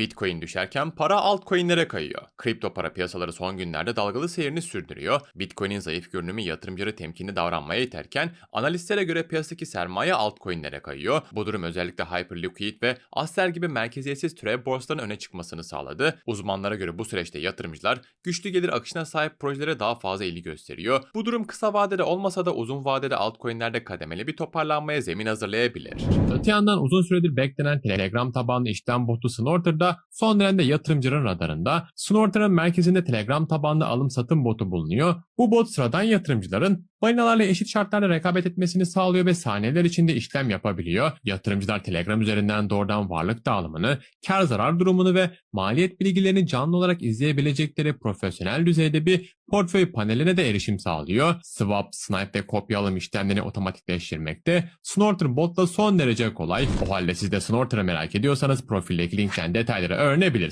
Bitcoin düşerken para altcoin'lere kayıyor. Kripto para piyasaları son günlerde dalgalı seyrini sürdürüyor. Bitcoin'in zayıf görünümü yatırımcıları temkinli davranmaya iterken analistlere göre piyasadaki sermaye altcoin'lere kayıyor. Bu durum özellikle Hyperliquid ve Aster gibi merkeziyetsiz türev borsaların öne çıkmasını sağladı. Uzmanlara göre bu süreçte yatırımcılar güçlü gelir akışına sahip projelere daha fazla ilgi gösteriyor. Bu durum kısa vadede olmasa da uzun vadede altcoin'lerde kademeli bir toparlanmaya zemin hazırlayabilir. Öte yandan uzun süredir beklenen Telegram tabanlı işlem botu Snorter son dönemde yatırımcıların radarında. Snorter'ın merkezinde Telegram tabanlı alım satım botu bulunuyor. Bu bot sıradan yatırımcıların balinalarla eşit şartlarda rekabet etmesini sağlıyor ve saniyeler içinde işlem yapabiliyor. Yatırımcılar Telegram üzerinden doğrudan varlık dağılımını, kar zarar durumunu ve maliyet bilgilerini canlı olarak izleyebilecekleri profesyonel düzeyde bir portföy paneline de erişim sağlıyor. Swap, snipe ve kopya alım işlemlerini otomatikleştirmekte. Snorter botla son derece kolay. O halde siz de Snorter'ı merak ediyorsanız profildeki linkten detayları öğrenebilirsiniz.